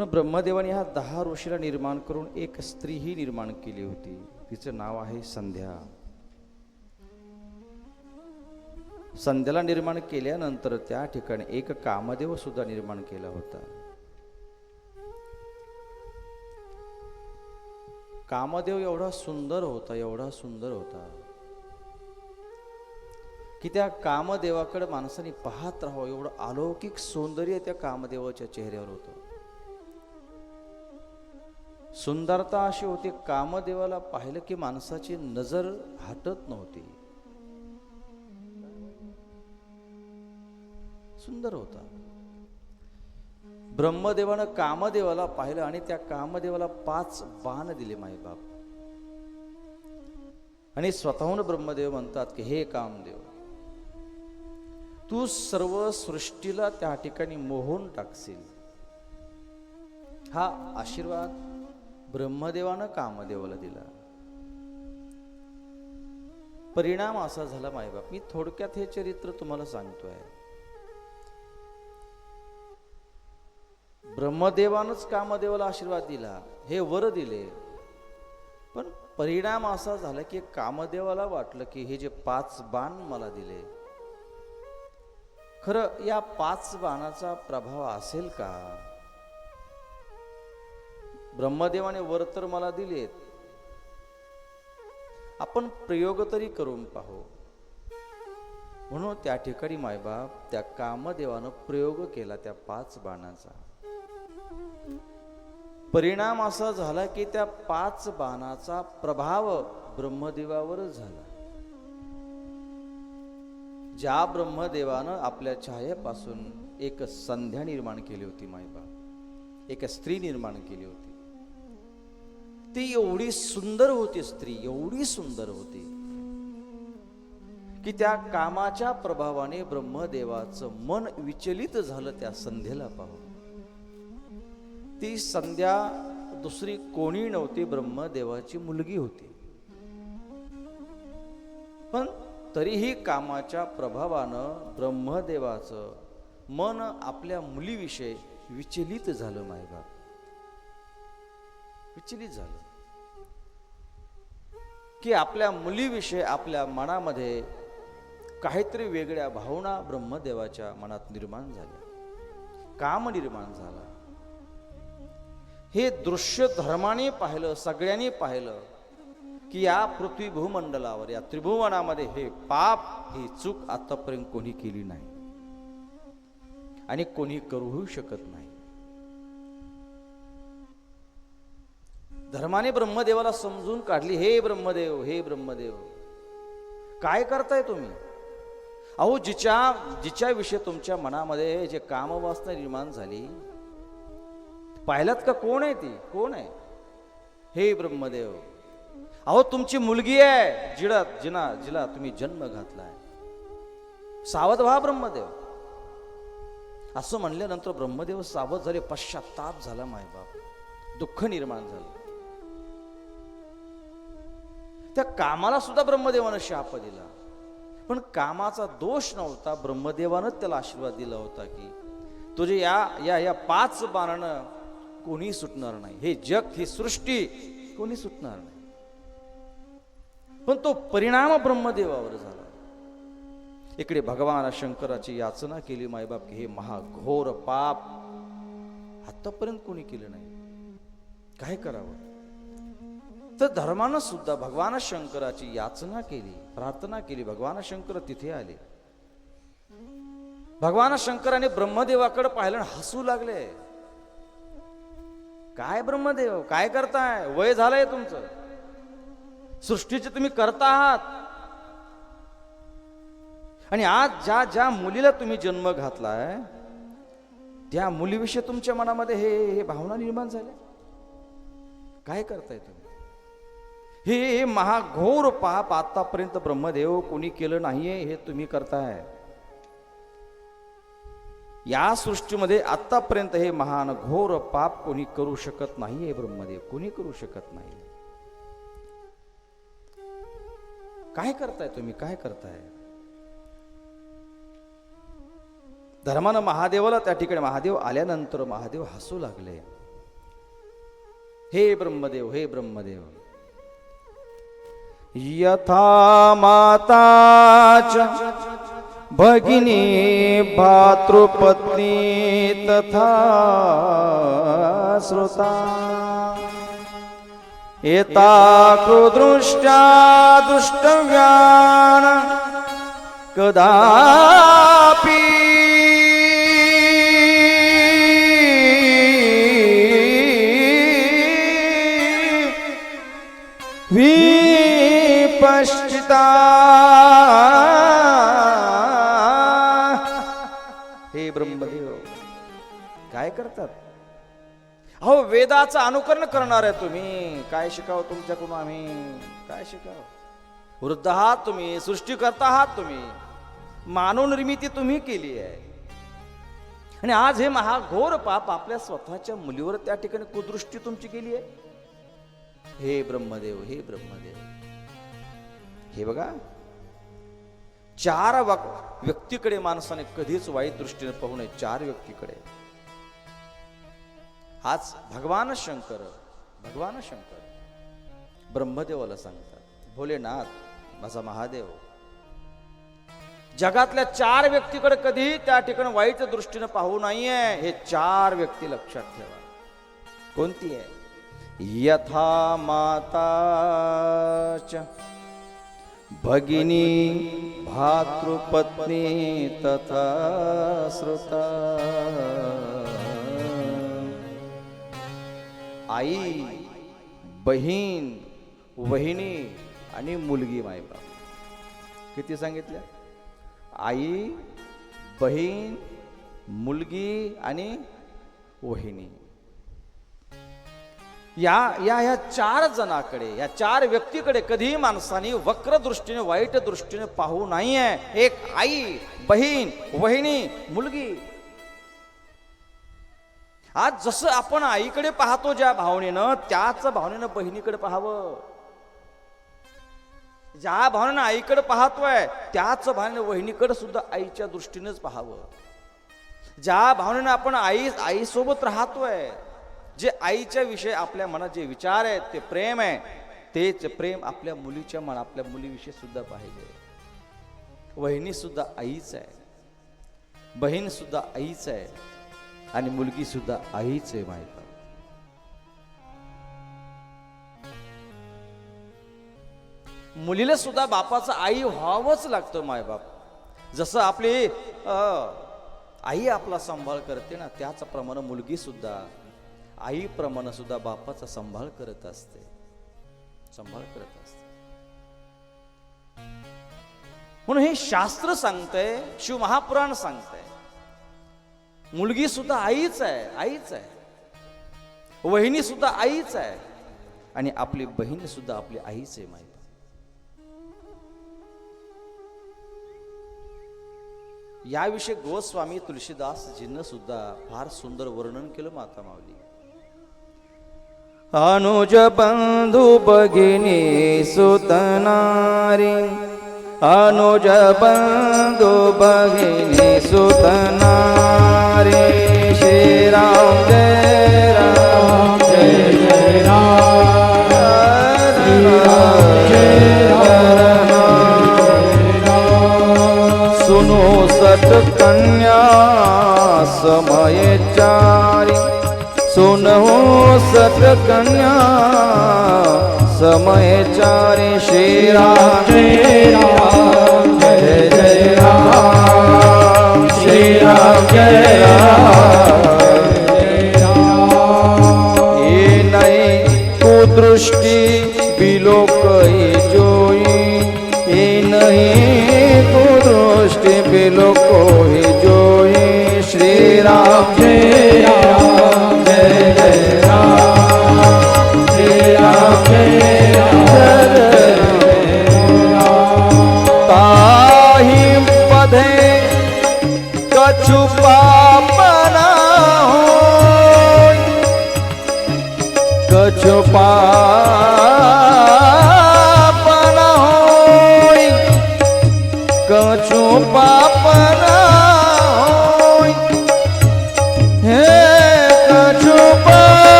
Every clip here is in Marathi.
पण ब्रह्मदेवाने ह्या दहा ऋषीला निर्माण करून एक स्त्रीही निर्माण केली होती. तिचं नाव आहे संध्या. संध्याला निर्माण केल्यानंतर त्या ठिकाणी एक कामदेव सुद्धा निर्माण केला होता. कामदेव एवढा सुंदर होता एवढा सुंदर होता की त्या कामदेवाकडे माणसाने पाहत राहावं. एवढं अलौकिक सौंदर्य त्या कामदेवाच्या चेहऱ्यावर होतं. सुंदरता अशी होती कामदेवाला पाहिलं की माणसाची नजर हटत नव्हती. सुंदर होता. ब्रह्मदेवानं कामदेवाला पाहिलं आणि त्या कामदेवाला पाच बाण दिले माईबाप आणि स्वतःहून ब्रह्मदेव म्हणतात की हे कामदेव तू सर्व सृष्टीला त्या ठिकाणी मोहून टाकशील. हा आशीर्वाद ब्रह्मदेवानं कामदेवाला दिला. परिणाम असा झाला मायबाप. मी थोडक्यात हे चरित्र तुम्हाला सांगतोय. ब्रह्मदेवानंच कामदेवाला आशीर्वाद दिला हे वर दिले. पण परिणाम असा झाला की कामदेवाला वाटलं की हे जे पाच बाण मला दिले. खरं या पाच बाणाचा प्रभाव असेल का? ब्रह्मदेवाने वर तर मला दिलेत. आपण प्रयोग तरी करून पाहू. म्हणून त्या ठिकाणी मायबाप त्या कामदेवानं प्रयोग केला त्या पाच बाणाचा. परिणाम असा झाला की त्या पाच बाणाचा प्रभाव ब्रह्मदेवावर झाला. ज्या ब्रह्मदेवानं आपल्या छायेपासून एक संध्या निर्माण केली होती मायबा एक स्त्री निर्माण केली होती. ती एवढी सुंदर होती स्त्री एवढी सुंदर होती. की त्या कामाच्या प्रभावाने ब्रह्मदेवाचं मन विचलित झालं त्या संध्येला पाहून. ती संध्या दुसरी कोणी नव्हती ब्रह्मदेवाची मुलगी होती. पण तरीही कामाच्या प्रभावानं ब्रह्मदेवाचं मन आपल्या मुलीविषयी विचलित झालं मायबाप. विचलित झालं. की आपल्या मुलीविषयी आपल्या मनामध्ये काहीतरी वेगळ्या भावना ब्रह्मदेवाच्या मनात निर्माण झाल्या. काम निर्माण झाला. हे दृश्य धर्माने पाहिलं सगळ्यांनी पाहिलं की या पृथ्वी भूमंडलावर या त्रिभुवनामध्ये हे पाप ही चूक आतापर्यंत कोणी केली नाही. आणि कोणी करूही शकत नाही. धर्माने ब्रह्मदेवाला समजून काढली हे ब्रह्मदेव हे ब्रह्मदेव काय करताय तुम्ही? अहो जिच्या जिच्याविषयी तुमच्या मनामध्ये जे कामवासना निर्माण झाली पाहिलात का कोण आहे ती? कोण आहे? हे ब्रह्मदेव अहो तुमची मुलगी आहे जिडा जिना जिला तुम्ही जन्म घातलाय. सावध व्हा ब्रह्मदेव. असं म्हणल्यानंतर ब्रह्मदेव सावध झाले पश्चाताप झाला मायबाप. दुःख निर्माण झालं. त्या कामाला सुद्धा ब्रह्मदेवानं शाप दिला. पण कामाचा दोष नव्हता. ब्रह्मदेवानं त्याला आशीर्वाद दिला होता की तुझे या या या पाच बाणानं कोणी सुटणार नाही. हे जग ही सृष्टी कोणी सुटणार नाही. पण तो परिणाम ब्रह्मदेवावर झाला. इकडे भगवान शंकराची याचना केली मायबाप की हे महाघोर पाप आतापर्यंत कोणी केलं नाही. काय करावं? तर धर्मानं सुद्धा भगवान शंकराची याचना केली प्रार्थना केली भगवान शंकर तिथे आले. भगवान शंकराने ब्रह्मदेवाकडे पाहिलं हसू लागले. काय ब्रह्मदेव काय करताय? वय झालंय तुमचं. सृष्टीचे तुम्ही करता आहात. आणि आज ज्या ज्या मुलीला तुम्ही जन्म घातलाय त्या मुलीविषयी तुमच्या मनामध्ये हे हे भावना निर्माण झाल्या. काय करताय तुम्ही? हे महाघोर पाप आतापर्यंत ब्रह्मदेव कोणी केलं नाहीये हे तुम्ही करताय. या सृष्टीमध्ये आतापर्यंत हे महान घोर पाप कोणी करू शकत नाहीये ब्रह्मदेव कोणी करू शकत नाही. काय करताय तुम्ही? काय करताय? धर्मानं महादेवाला त्या ठिकाणी महादेव आल्यानंतर महादेव हसू लागले. हे ब्रह्मदेव हे ब्रह्मदेव. यथा माताच भगिनी भातृपत्नी तथा श्रुता। एता कृदृष्ट्या दृष्टव्यान कदापि पश्चिता हे ब्रह्मदेव काय करतात? अहो वेदाचं अनुकरण करणार आहे तुम्ही. काय शिकावं तुमच्याकडून आम्ही? काय शिकावं? वृद्ध आहात तुम्ही सृष्टीकर्ता आहात तुम्ही. मानव निर्मिती तुम्ही केली आहे. आणि आज हे महाघोर पाप आपल्या स्वतःच्या मुलीवर त्या ठिकाणी कुदृष्टी तुमची केली आहे? हे ब्रह्मदेव हे ब्रह्मदेव. हे बघा. चार व्यक्तीकडे माणसाने कधीच वाईट दृष्टीने पाहू नये चार व्यक्तीकडे. हाच भगवान शंकर भगवान शंकर. ब्रह्मदेवाला सांगतात भोलेनाथ माझा महादेव जगातल्या चार व्यक्तीकडे कधी त्या ठिकाणी वाईट दृष्टीने पाहू नाहीये. हे चार व्यक्ती लक्षात ठेवा. कोणती आहे? यथा माता भगिनी भातृपत्नी तथा श्रुता। आई बहीण वहिनी आणि मुलगी मायबाप किती सांगितल्या? आई बहीण मुलगी आणि वहिनी. या या या चार जणाकडे या चार व्यक्तीकडे कधीही माणसाने वक्र दृष्टीने वाईट दृष्टीने पाहू नाहीये. एक आई बहीण वहिनी मुलगी. आज जसं आपण आईकडे पाहतो ज्या भावनेनं त्याच भावनेनं बहिणीकडे पाहावं. ज्या भावनेनं आईकडे पाहतोय त्याच भावनेनं वहिनीकडे सुद्धा आईच्या दृष्टीनेच पाहावं. ज्या भावनेनं आपण आई आईसोबत राहतोय जे आईच्या विषयी आपल्या मनात जे विचार आहेत ते प्रेम आहे तेच प्रेम आपल्या मुलीच्या मन आपल्या मुलीविषयी सुद्धा पाहिजे. वहिनी सुद्धा आईच आहे. बहीण सुद्धा आईच आहे. आणि मुलगी सुद्धा आईच आहे माहिती मुलीला सुद्धा बापाचं आई व्हावंच लागतं मायबाप जसं आपली आई आपला सांभाळ करते ना त्याचप्रमाणे मुलगी सुद्धा आईप्रमाणे सुद्धा बापाचा सांभाळ करत असते. सांभाळ करत असते. म्हणून हे शास्त्र सांगतंय शिवमहापुराण सांगतंय. मुलगी सुद्धा आईच आहे आईच आहे. वहिनी सुद्धा आईच आहे. आणि आपली बहीण सुद्धा आपली आईच आहे माहिती याविषयी गोस्वामी तुलसीदासजींनं सुद्धा फार सुंदर वर्णन केलं माता माऊली. अनुज बंधू भगिनी सुतनारी। अनुज बंधू भगिनी सुतनारी। श्रीराम जय राम जय जय राम। सुनो सत कन्या समय चारी। सुनो सत कन्या समय चारे शेरा। राम जय जय राम। श्री राम जय राम। ये नहीं कुदृष्टि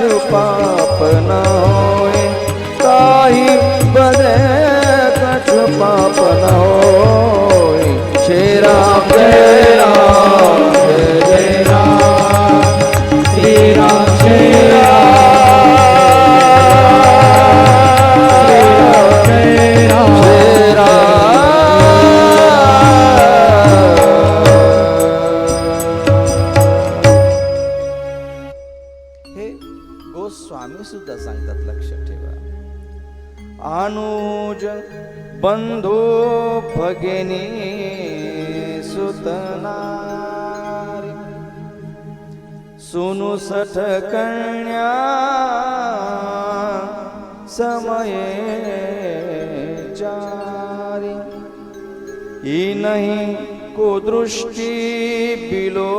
Eu chupar. स्वामी सुद्धा सांगतात लक्षात ठेवा अनुज बंधो भगिनी सुतनारी सुनु सठ कन्या समये चारी ई नहीं को दृष्टि बिलो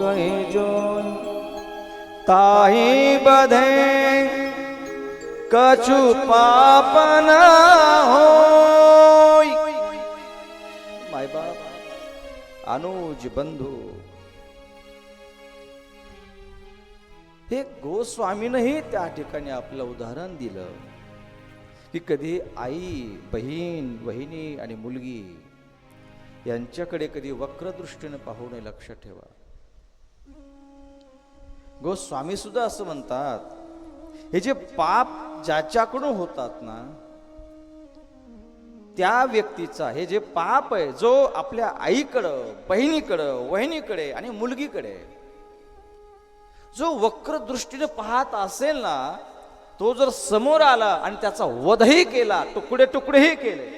कहे जो ताही बधे कछु पापन होय माय बाप अनुज बंधू। हे गोस्वामीनंही त्या ठिकाणी आपलं उदाहरण दिलं की कधी आई बहीण वहिनी आणि मुलगी यांच्याकडे कधी वक्रदृष्टीने पाहू नये लक्षात ठेवा. गोस्वामी सुद्धा असं म्हणतात हे जे पाप ज्याच्याकडून होतात ना त्या व्यक्तीचा हे जे पाप आहे जो आपल्या आईकडं बहिणीकडं वहिनीकडे आणि मुलगीकडे जो वक्र दृष्टीने पाहत असेल ना तो जर समोर आला आणि त्याचा वधही केला तुकडे तुकडेही केले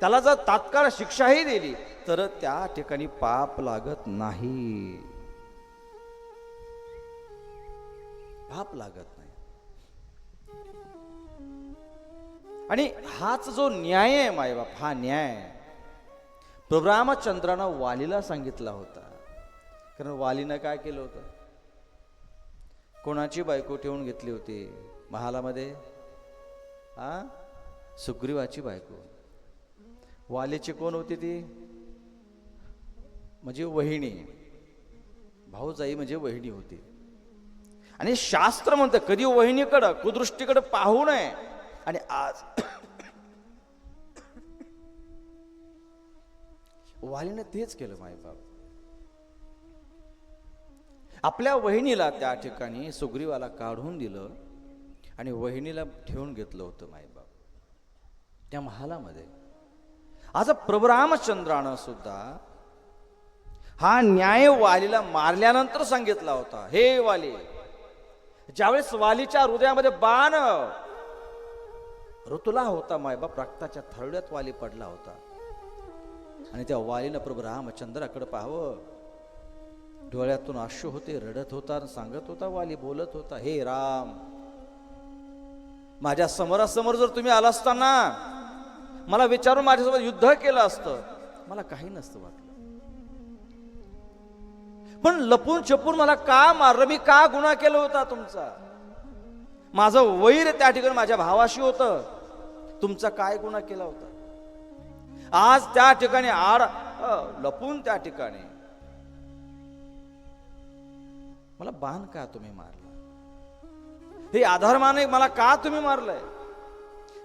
त्याला जर तात्काळ शिक्षाही दिली तर त्या ठिकाणी पाप लागत नाही. पाप लागत नाही. आणि हाच जो न्याय आहे मायबाप हा न्याय प्रभू रामचंद्रानं वालीला सांगितला होता. कारण वालीनं काय केलं होतं? कोणाची बायको ठेवून घेतली होती? महालामध्ये? हा सुग्रीवाची बायको. वालीची कोण होती ती? म्हणजे वहिणी भाऊजाई म्हणजे वहिणी होती. आणि शास्त्र म्हणतं कधी वहिनीकडं कुदृष्टीकडं पाहू नये. आणि आज वालीने तेच केलं मायबाप आपल्या वहिनीला त्या ठिकाणी सुग्रीवाला काढून दिलं आणि वहिनीला ठेवून घेतलं होतं मायबाप त्या महालामध्ये. आज प्रभू रामचंद्रानं सुद्धा हा न्याय वालीला मारल्यानंतर सांगितला होता हे वाली ज्यावेळेस वालीच्या हृदयामध्ये बाण ऋतुला होता मायबाप रक्ताच्या थरड्यात वाली पडला होता. आणि त्या वालीनं प्रभू रामचंद्राकडे पाहावं. डोळ्यातून अश्रू होते रडत होता आणि सांगत होता वाली बोलत होता हे राम माझ्या समोरासमोर जर तुम्ही आला असताना मला विचारून माझ्यासोबत युद्ध केलं असतं मला काही नसतं वाटलं. पण लपून छपून मला का मारलं? मी का गुन्हा केला होता तुमचा? माझं वैर त्या ठिकाणी माझ्या भावाशी होतं. तुमचा काय गुन्हा केला होता? आज त्या ठिकाणी आड अ, लपून त्या ठिकाणी. मला बाण का तुम्ही मारला? हे आधारमाने मला का तुम्ही मारलंय?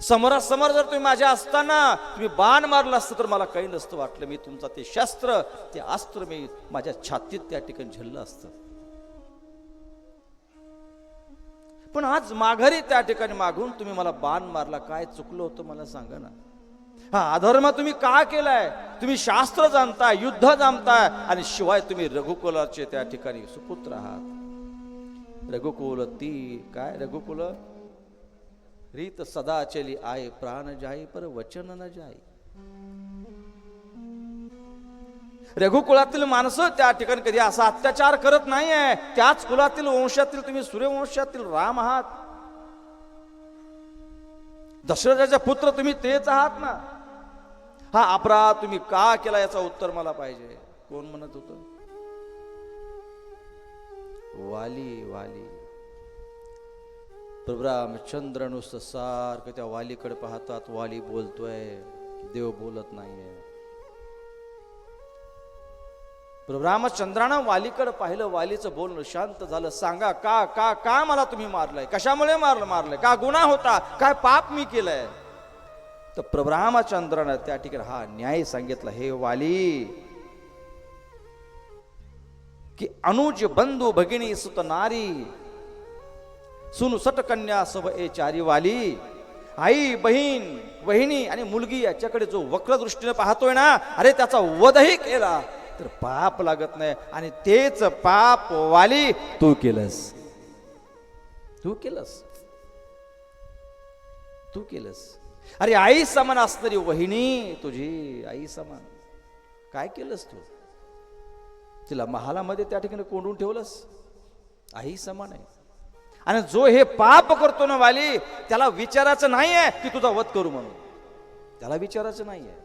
समोरासमोर जर तुम्ही माझ्या असताना तुम्ही बाण मारलं असतं तर मला काही नसतं वाटलं. मी तुमचा ते शस्त्र ते अस्त्र मी माझ्या छातीत त्या ठिकाणी झेललं असतं. पण आज माघारी त्या ठिकाणी मागून तुम्ही मला बाण मारला. काय चुकलं होतं मला सांगा ना. हा अधर्म तुम्ही का केलाय? तुम्ही शास्त्र जाणताय युद्ध जाणताय आणि शिवाय तुम्ही रघुकुलाचे त्या ठिकाणी सुपुत्र आहात. रघुकुल ती काय रघुकुल? रीत सदा चली आय प्राण जाई पर वचन न जाई. रघुकुळातील माणसं त्या ठिकाणी कधी असा अत्याचार करत नाहीये. त्याच कुलातील वंशातील तुम्ही सूर्यवंशातील राम आहात. दशरथाचे पुत्र तुम्ही तेच आहात ना. हा अपराध तुम्ही का केला याचा उत्तर मला पाहिजे. कोण म्हणत होत? वाली वाली. प्रभू रामचंद्र नुसतं सारखं त्या वालीकडे पाहतात. वाली बोलतोय देव बोलत नाहीये. प्रभू रामचंद्रानं वालीकडे पाहिलं वालीचं बोलणं शांत झालं. सांगा का का का मला तुम्ही मारलंय? कशामुळे मारलं मारलंय? का गुन्हा होता? काय पाप मी केलंय? तर प्रभू रामचंद्रानं त्या ठिकाणी हा न्याय सांगितला. हे वाली की अनुज बंधू भगिनी सुत नारी सुनसट कन्या सब ए चारीवाली. आई बहीण वहिनी आणि मुलगी याच्याकडे जो वक्र दृष्टीने पाहतोय ना अरे त्याचा वधही केला. तर पाप लागत नाही आणि तेच पाप वाली तू केलंस. तू केलंस. तू केलंस. अरे आई समान असणारी वहिनी तुझी आई समान. काय केलंस तू? तिला महालामध्ये त्या ठिकाणी कोंडून ठेवलंस? आई समान आहे. आणि जो हे पाप करतो ना वाली त्याला विचारायचं नाही आहे की तुझा वध करू म्हणून. त्याला विचारायचं नाही आहे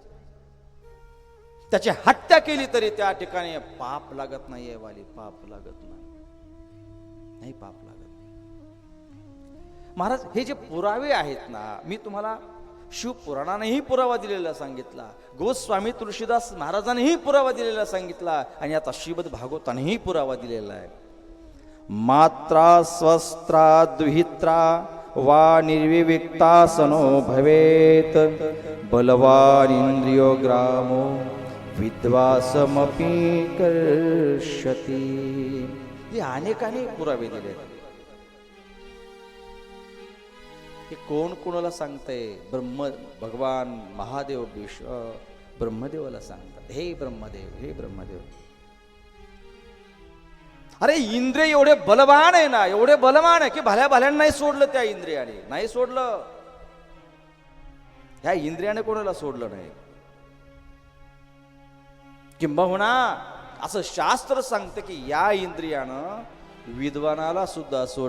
त्याची हत्या केली तरी त्या ठिकाणी पाप लागत नाहीये वाली पाप लागत नाही. नाही पाप लागत महाराज हे जे पुरावे आहेत ना मी तुम्हाला शिवपुराणानेही पुरावा दिलेला सांगितला गोस्वामी तुळशीदास महाराजांनीही पुरावा दिलेला सांगितला आणि आता श्रीमद भागवतानेही पुरावा दिलेला आहे. मात्रा स्वस्त्रा दुहित्रा वा निर्विविक्तासनो भवेत। बलवान ग्रामो विद्वासमपी कर्षती। हे अनेक पुरावे दिले हे कोण कोणाला सांगतंय? ब्रह्म भगवान महादेव विश्व ब्रह्मदेवाला सांगतात. हे ब्रह्मदेव हे ब्रह्मदेव. अरे इंद्रिय एवढे बलवान आहे ना एवढे बलवान आहे की भल्या भल्यानं नाही सोडलं त्या इंद्रियाने. नाही सोडलं. ह्या इंद्रियाने कोणाला सोडलं नाही? किंबहुना असं शास्त्र सांगतं की या इंद्रियानं विद्वानाला सुद्धा सोड